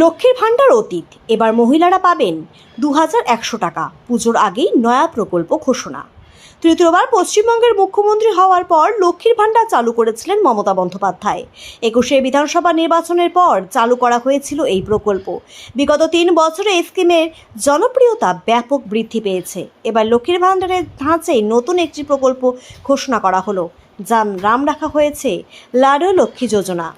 লক্ষ্মীর ভাণ্ডার অতীত। এবার মহিলারা পাবেন দু হাজার একশো টাকা। পুজোর আগেই নয়া প্রকল্প ঘোষণা। তৃতীয়বার পশ্চিমবঙ্গের মুখ্যমন্ত্রী হওয়ার পর লক্ষ্মীর ভাণ্ডার চালু করেছিলেন মমতা বন্দ্যোপাধ্যায়। একুশে বিধানসভা নির্বাচনের পর চালু করা হয়েছিল এই প্রকল্প। বিগত তিন বছরে এই স্কিমের জনপ্রিয়তা ব্যাপক বৃদ্ধি পেয়েছে। এবার লক্ষ্মীর ভাণ্ডারের ধাঁচে নতুন একটি প্রকল্প ঘোষণা করা হলো। যার নাম রাখা হয়েছে লাডো লক্ষ্মী যোজনা।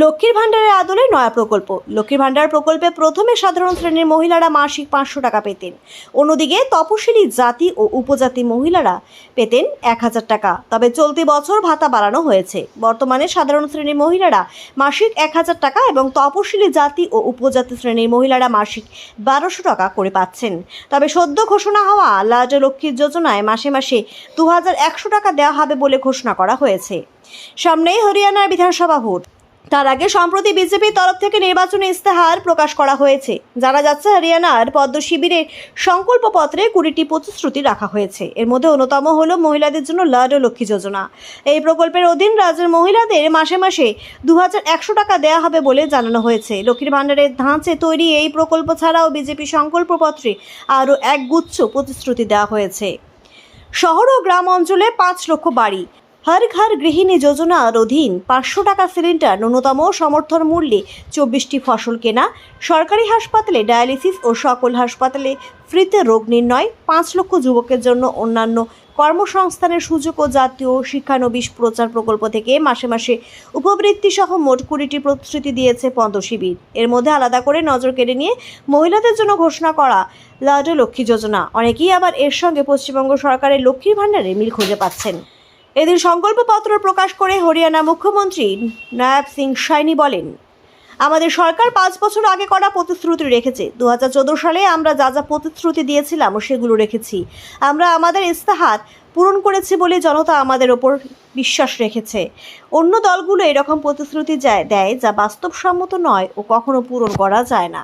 লক্ষ্মীর ভাণ্ডারের আদলে নয়া প্রকল্প। লক্ষ্মীর ভাণ্ডার প্রকল্পে প্রথমে সাধারণ শ্রেণির মহিলারা মাসিক পাঁচশো টাকা পেতেন। অন্যদিকে তপশিলি জাতি ও উপজাতি মহিলারা পেতেন এক হাজার টাকা। তবে চলতি বছর ভাতা বাড়ানো হয়েছে। বর্তমানে সাধারণ শ্রেণির মহিলারা মাসিক এক হাজার টাকা এবং তপশিলি জাতি ও উপজাতি শ্রেণির মহিলারা মাসিক বারোশো টাকা করে পাচ্ছেন। তবে সদ্য ঘোষণা হওয়া লাজ লক্ষ্মীর যোজনায় মাসে মাসে দু হাজার একশো টাকা দেওয়া হবে বলে ঘোষণা করা হয়েছে। সামনেই হরিয়ানার বিধানসভা ভোট। তার আগে সম্প্রতি বিজেপির তরফ থেকে নির্বাচনী ইস্তেহার প্রকাশ করা হয়েছে। জানা যাচ্ছে, হরিয়ানার পদ্ম শিবিরের সংকল্পপত্রে কুড়িটি প্রতিশ্রুতি রাখা হয়েছে। এর মধ্যে অন্যতম হল মহিলাদের জন্য লাড লক্ষ্মী যোজনা। এই প্রকল্পের অধীন রাজ্যের মহিলাদের মাসে মাসে দু টাকা দেওয়া হবে বলে জানানো হয়েছে। লক্ষ্মীর ভাণ্ডারের ধাঁচে তৈরি এই প্রকল্প ছাড়াও বিজেপি সংকল্পপত্রে আরও একগুচ্ছ প্রতিশ্রুতি দেওয়া হয়েছে। শহর ও গ্রাম অঞ্চলে পাঁচ লক্ষ বাড়ি। হর ঘর গৃহিণী যোজনার অধীন পাঁচশো টাকা সিলিন্ডার ন্যূনতম সমর্থন মূল্যে চব্বিশটি ফসল কেনা, সরকারি হাসপাতালে ডায়ালিসিস ও সকল হাসপাতালে ফ্রিতে রোগ নির্ণয়, পাঁচ লক্ষ যুবকের জন্য অন্যান্য কর্মসংস্থানের সুযোগ ও জাতীয় শিক্ষানবিশ প্রচার প্রকল্প থেকে মাসে মাসে উপবৃত্তি সহ মোট কুড়িটি প্রতিশ্রুতি দিয়েছে পদ্ম শিবির। এর মধ্যে আলাদা করে নজর কেড়ে নিয়ে মহিলাদের জন্য ঘোষণা করা লাডো লক্ষ্মী যোজনা। অনেকেই আবার এর সঙ্গে পশ্চিমবঙ্গ সরকারের লক্ষ্মীর ভাণ্ডারে মিল খুঁজে পাচ্ছেন। এদিন সংকল্পপত্র প্রকাশ করে হরিয়ানা মুখ্যমন্ত্রী নায়াব সিং সাইনি বলেন, আমাদের সরকার পাঁচ বছর আগে করা প্রতিশ্রুতি রেখেছে। দু হাজার চোদ্দ সালে আমরা যা যা প্রতিশ্রুতি দিয়েছিলাম সেগুলো রেখেছি। আমরা আমাদের ইস্তাহার পূরণ করেছি বলে জনতা আমাদের ওপর বিশ্বাস রেখেছে। অন্য দলগুলো এরকম প্রতিশ্রুতি দেয় যা বাস্তবসম্মত নয় ও কখনো পূরণ করা যায় না।